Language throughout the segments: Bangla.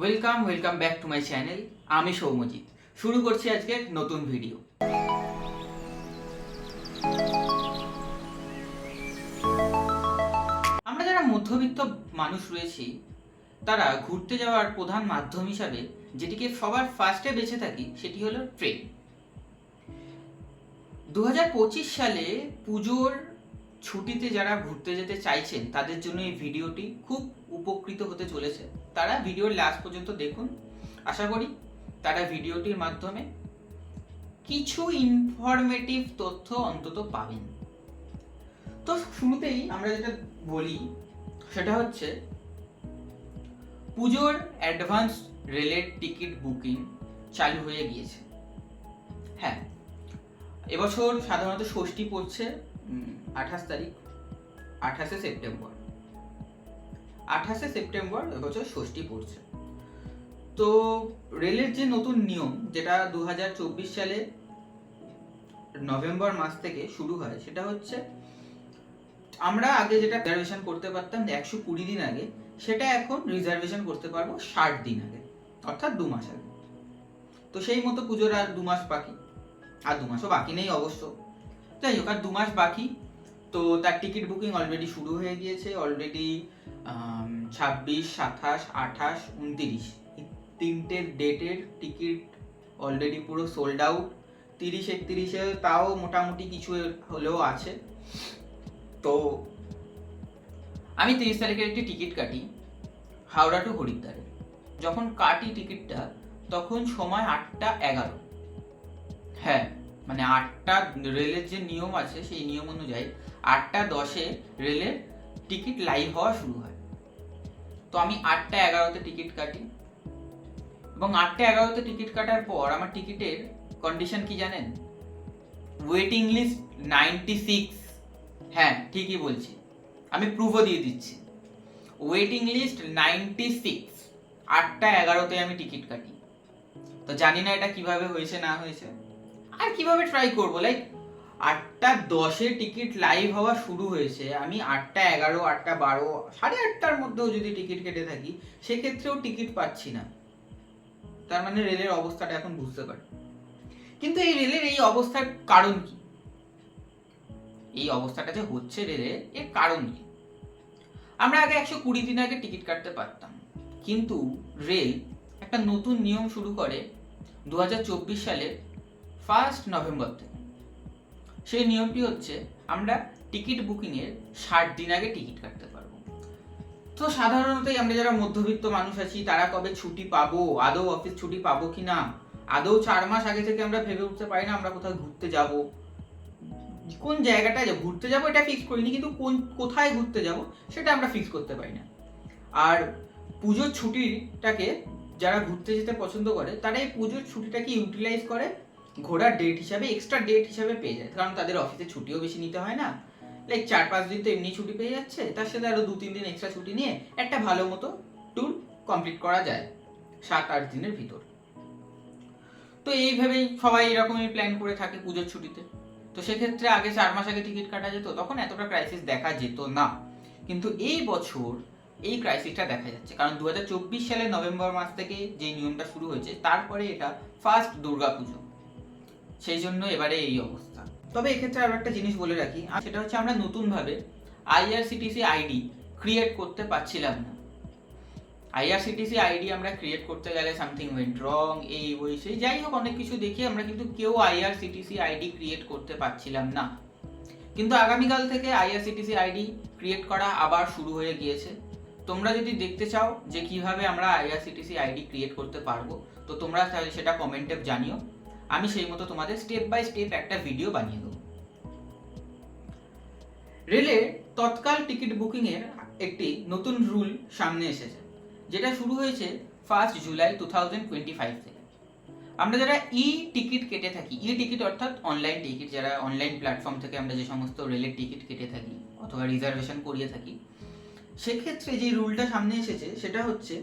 Welcome welcome back to my channel আমি সৌমজিৎ। শুরু করছি আজকে নতুন ভিডিও আমরা যারা মধ্যবিত্ত মানুষ রয়েছি, তারা ঘুরতে যাওয়ার প্রধান মাধ্যম হিসাবে যেটিকে সবার ফার্স্টে বেছে থাকি, সেটি হলো ট্রেন দু হাজার পঁচিশ সালে পুজোর ছুটিতে যারা ঘুরতে যেতে চাইছেন, তাদের জন্য এই ভিডিওটি খুব উপকৃত হতে চলেছে। তারা ভিডিওর লাস্ট পর্যন্ত দেখুন। আশা করি তারা ভিডিওটির মাধ্যমে কিছু ইনফরমেটিভ তথ্য অন্তত পাবেন। তো শুরুতেই আমরা যেটা বলি, সেটা হচ্ছে পুজোর অ্যাডভান্স রেলের টিকিট বুকিং চালু হয়ে গিয়েছে। হ্যাঁ এবছর সাধারণত ষষ্ঠী পড়ছে। আঠাশ তারিখ, আঠাশে সেপ্টেম্বর। আঠাশে সেপ্টেম্বর এবছর ষষ্ঠী পড়ছে। তো রেলের যে নতুন নিয়ম, যেটা দুহাজার চব্বিশ সালে নভেম্বর মাস থেকে শুরু হয়, সেটা হচ্ছে আমরা আগে যেটা রিজার্ভেশন করতে পারতাম একশো কুড়ি দিন আগে, সেটা এখন রিজার্ভেশন করতে পারব ষাট দিন আগে, অর্থাৎ দু মাস আগে। তো সেই মতো পুজোর আর দু মাস বাকি, আর দু মাসও বাকি নেই অবশ্য। যাই হোক, আর দু মাস বাকি। তো তার টিকিট বুকিং অলরেডি শুরু হয়ে গিয়েছে অলরেডি ছাব্বিশ, সাতাশ, আঠাশ, উনতিরিশ। তিনটের ডেটের টিকিট অলরেডি পুরো সোল্ড আউট তিরিশ, একত্রিশে তাও মোটামুটি কিছু হলেও আছে। তো আমি তিরিশ তারিখের একটি টিকিট কাটি, হাওড়া টু হরিদ্বারে। যখন কাটি টিকিটটা, তখন সময় আটটা এগারো। হ্যাঁ মানে আটটা রেলের যে নিয়ম আছে, সেই নিয়ম অনুযায়ী আটটা দশে রেলের টিকিট লাইভ হওয়া শুরু হয়। তো আমি আটটা এগারোতে টিকিট কাটি। এবং আটটা এগারোতে টিকিট কাটার পর আমার টিকিটের কন্ডিশন কি জানেন? ওয়েটিং লিস্ট নাইনটি সিক্স হ্যাঁ ঠিকই বলছি। আমি প্রুফও দিয়ে দিচ্ছি। ওয়েটিং লিস্ট নাইনটি সিক্স আটটা এগারোতে আমি টিকিট কাটি। তো জানি না এটা কীভাবে হয়েছে, না হয়েছে। আর কীভাবে ট্রাই করব? লাইক আটটা দশে টিকিট লাইভ হওয়া শুরু হয়েছে। আমি আটটা এগারো, আটটা বারো, সাড়ে আটটার মধ্যেও যদি টিকিট কেটে থাকি, সেক্ষেত্রেও টিকিট পাচ্ছি না। তার মানে রেলের অবস্থাটা এখন বুঝতে পারি। কিন্তু এই রেলের এই অবস্থার কারণ কি? এই অবস্থাটা যে হচ্ছে রেলের এর কারণ কি? আমরা আগে একশো কুড়ি দিন আগে টিকিট কাটতে পারতাম। কিন্তু রেল একটা নতুন নিয়ম শুরু করে। দু সালের ফার্স্ট নভেম্বর থেকে সেই নিয়মটি হচ্ছে আমরা টিকিট বুকিংয়ের ষাট দিন আগে টিকিট কাটতে পারব। তো সাধারণতই আমরা যারা মধ্যবিত্ত মানুষ আছি, তারা কবে ছুটি পাবো? আদৌ অফিস ছুটি পাবো কি না আদৌ চার মাস আগে থেকে আমরা ভেবে উঠতে পারি না আমরা কোথাও ঘুরতে যাব। কোন জায়গাটায় যাব? ঘুরতে যাব এটা ফিক্স করিনি, কিন্তু কোন, কোথায় ঘুরতে যাব সেটা আমরা ফিক্স করতে পারি না। আর পুজোর ছুটিটাকে যারা ঘুরতে যেতে পছন্দ করে, তারা এই পুজোর ছুটিটাকে ইউটিলাইজ করে ঘোরার ডেট হিসাবে এক্সট্রা ডেট হিসাবে পেয়ে যায়। কারণ তাদের অফিসে ছুটিও বেশি নিতে হয় না। লাইক চার পাঁচ দিন তো এমনি ছুটি পেয়ে যাচ্ছে, তার সাথে আরও দু তিন দিন এক্সট্রা ছুটি নিয়ে একটা ভালো মতো ট্যুর কমপ্লিট করা যায়, সাত আট দিনের ভিতর। তো এইভাবেই সবাই এরকমই প্ল্যান করে থাকে পুজোর ছুটিতে। তো সেক্ষেত্রে আগে চার মাস আগে টিকিট কাটা যেত, তখন এতটা ক্রাইসিস দেখা যেত না। কিন্তু এই বছর এই ক্রাইসিসটা দেখা যাচ্ছে। কারণ দু হাজার চব্বিশ সালের নভেম্বর মাস থেকে যে নিয়মটা শুরু হয়েছে, তারপরে এটা ফার্স্ট দুর্গা পুজো সেই জন্য এবারে এই অবস্থা। তবে এক্ষেত্রে আরও একটা জিনিস বলে রাখি সেটা হচ্ছে আমরা নতুনভাবে আইআরসিটিসি আইডি ক্রিয়েট করতে পারছিলাম না। আইআরসিটিসি আইডি আমরা ক্রিয়েট করতে গেলে সামথিং ওয়েন্ট রং এই, ওই, সেই, যাই হোক, অনেক কিছু দেখি আমরা কিন্তু কেউ আইআরসিটিসি আইডি ক্রিয়েট করতে পারছিলাম না। কিন্তু আগামীকাল থেকে আইআরসিটিসি আইডি ক্রিয়েট করা আবার শুরু হয়ে গিয়েছে। তোমরা যদি দেখতে চাও যে কীভাবে আমরা আইআরসিটিসি আইডি ক্রিয়েট করতে পারব, তো তোমরা সেটা কমেন্টে জানিও। আমি সেই মতো তোমাদের স্টেপ বাই স্টেপ একটা ভিডিও বানিয়ে দেবো। রেলের তৎকাল টিকিট বুকিং এর একটি নতুন রুল সামনে এসেছে, যেটা শুরু হয়েছে first July two thousand twenty five থেকে। আমরা যারা ই টিকিট কেটে থাকি ই টিকিট অর্থাৎ অনলাইন টিকিট যারা অনলাইন প্ল্যাটফর্ম থেকে আমরা যে সমস্ত রেলের টিকিট কেটে থাকি, অথবা রিজার্ভেশন করিয়ে থাকি, সেক্ষেত্রে যে রুলটা সামনে এসেছে, সেটা হচ্ছে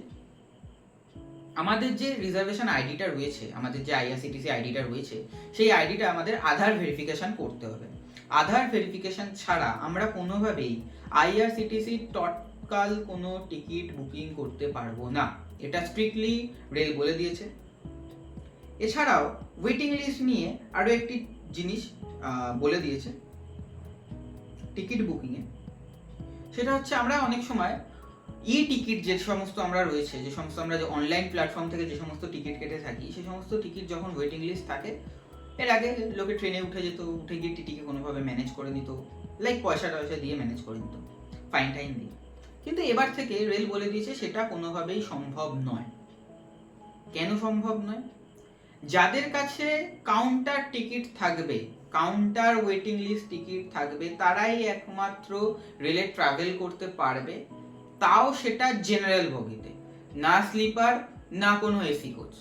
আমাদের যে রিজার্ভেশন আইডিটা রয়েছে, আমাদের যে আইআরসিটিসি আইডিটা রয়েছে, সেই আইডিটা আমাদের আধার ভেরিফিকেশন করতে হবে। আধার ভেরিফিকেশন ছাড়া আমরা কোনোভাবেই আইআরসিটিসি তৎকাল কোনো টিকিট বুকিং করতে পারব না। এটা স্ট্রিক্টলি রেল বলে দিয়েছে। এছাড়াও ওয়েটিং লিস্ট নিয়ে আরও একটি জিনিস বলে দিয়েছে। টিকিট বুকিংয়ে। সেটা হচ্ছে আমরা অনেক সময় ই টিকিট যে সমস্ত আমরা রয়েছে, যে সমস্ত আমরা যে অনলাইন প্ল্যাটফর্ম থেকে যে সমস্ত টিকিট কেটে থাকি সেই সমস্ত টিকিট যখন ওয়েটিং লিস্ট থাকে, এর আগে লোকে ট্রেনে উঠে যেত, উঠে গিয়ে টিটিকে কোনোভাবে ম্যানেজ করে নিত লাইক পয়সা টয়সা দিয়ে ম্যানেজ করে নিত ফাইন টাইম দিয়ে। কিন্তু এবার থেকে রেল বলে দিয়েছে, সেটা কোনোভাবেই সম্ভব নয়। কেন সম্ভব নয়? যাদের কাছে কাউন্টার টিকিট থাকবে কাউন্টার ওয়েটিং লিস্ট টিকিট থাকবে, তারাই একমাত্র রেলে ট্রাভেল করতে পারবে। তাও সেটা জেনারেল বগিতে। না স্লিপার না কোনো এসি কোচ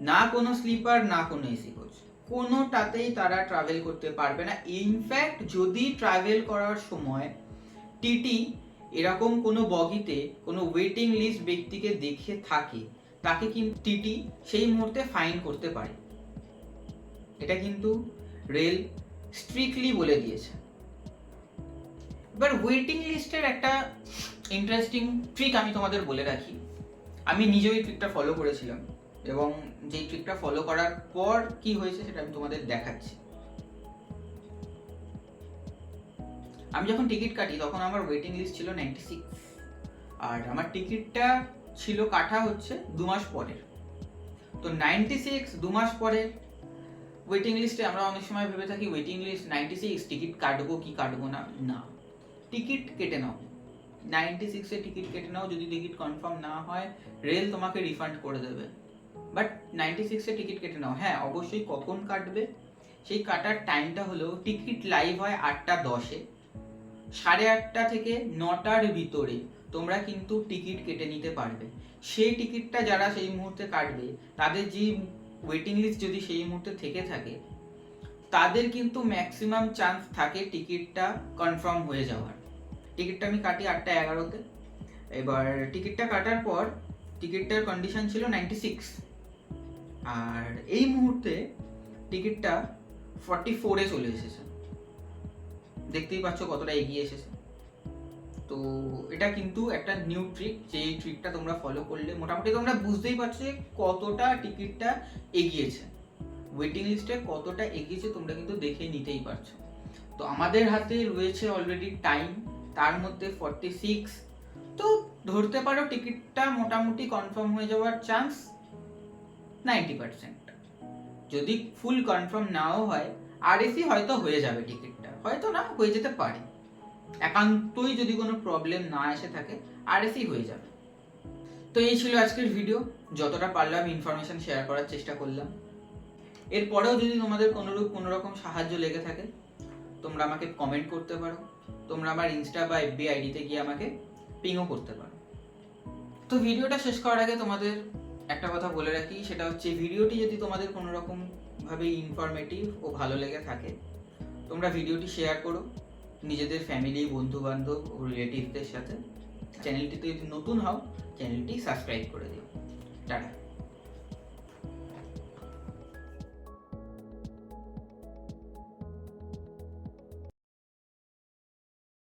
না কোনো স্লিপার না কোনো এসি কোচ কোনোটাতেই তারা ট্রাভেল করতে পারবে না। ইনফ্যাক্ট যদি ট্রাভেল করার সময় টিটি এরকম কোনো বগিতে, কোনো ওয়েটিং লিস্ট ব্যক্তিকে দেখে থাকে, তাকে কিন্তু টিটি সেই মুহূর্তে ফাইন করতে পারে। এটা কিন্তু রেল স্ট্রিক্টলি বলে দিয়েছে। এবার ওয়েটিং লিস্টের একটা ইন্টারেস্টিং ট্রিক আমি তোমাদের বলে রাখি। আমি নিজেও এই ট্রিকটা ফলো করেছিলাম এবং যেই ট্রিকটা ফলো করার পর কি হয়েছে সেটা আমি তোমাদের দেখাচ্ছি। আমি যখন টিকিট কাটি তখন আমার ওয়েটিং লিস্ট ছিল নাইনটি সিক্স আর আমার টিকিটটা ছিল কাটা হচ্ছে দু মাস পরের। তো নাইনটি সিক্স দু মাস পরের ওয়েটিং লিস্টে আমরা অনেক সময় ভেবে থাকি waiting list ninety six ticket কাটবো কি কাটবো না? না। টিকিট কেটে নাও। নাইনটি সিক্সে টিকিট কেটে নাও, যদি টিকিট কনফার্ম না হয় রেল তোমাকে রিফান্ড করে দেবে। বাট নাইনটি সিক্সে টিকিট কেটে নাও। হ্যাঁ অবশ্যই কখন কাটবে? সেই কাটার টাইমটা হলো টিকিট লাইভ হয় আটটা দশে। সাড়ে আটটা থেকে নটার ভিতরে তোমরা কিন্তু টিকিট কেটে নিতে পারবে। সেই টিকিটটা যারা সেই মুহূর্তে কাটবে, তাদের যে ওয়েটিং লিস্ট যদি সেই মুহূর্তে থেকে থাকে, তাদের কিন্তু ম্যাক্সিমাম চান্স থাকে টিকিটটা কনফার্ম হয়ে যাওয়ার। টিকিটটা আমি কাটি আটটা এগারোতে। এবার টিকিটটা কাটার পর টিকিটটার কন্ডিশন ছিল নাইনটি সিক্স আর এই মুহূর্তে টিকিটটা ফর্টি ফোরে চলে এসেছে। দেখতেই পাচ্ছ কতটা এগিয়ে এসেছে। তো এটা কিন্তু একটা নিউ ট্রিক যে ট্রিকটা তোমরা ফলো করলে মোটামুটি তোমরা বুঝতেই পারছ যে কতটা টিকিটটা এগিয়েছে। ওয়েটিং লিস্টে কতটা এগিয়েছে তোমরা কিন্তু দেখে নিতেই পারছ। তো আমাদের হাতে রয়েছে অলরেডি টাইম তার মধ্যে ফর্টি সিক্স তো ধরতে পারো টিকিটটা মোটামুটি কনফার্ম হয়ে যাওয়ার চান্স নাইনটি পার্সেন্ট যদি ফুল কনফার্ম নাও হয় আর এসি হয়তো হয়ে যাবে টিকিটটা। হয়তো না, হয়ে যেতে পারে। একান্তই যদি কোনো প্রবলেম না এসে থাকে আর এসি হয়ে যাবে। তো এই ছিল আজকের ভিডিও যতটা পারলাম ইনফরমেশন শেয়ার করার চেষ্টা করলাম। এরপরেও যদি তোমাদের কোনোরূপ কোনো রকম সাহায্য লেগে থাকে তোমরা আমাকে কমেন্ট করতে পারো। তোমরা আমার ইনস্টা বা এফবি আইডিতে গিয়ে আমাকে পিংও করতে পারো। তো ভিডিওটা শেষ করার আগে তোমাদের একটা কথা বলে রাখি, সেটা হচ্ছে ভিডিওটি যদি তোমাদের কোনো রকম ভাবে ইনফরমেটিভ ও ভালো লেগে থাকে, তোমরা ভিডিওটি শেয়ার করো নিজেদের ফ্যামিলি বন্ধু বান্ধব ও রিলেটিভদের সাথে। চ্যানেলটিতে যদি নতুন হও চ্যানেলটি সাবস্ক্রাইব করে দিও।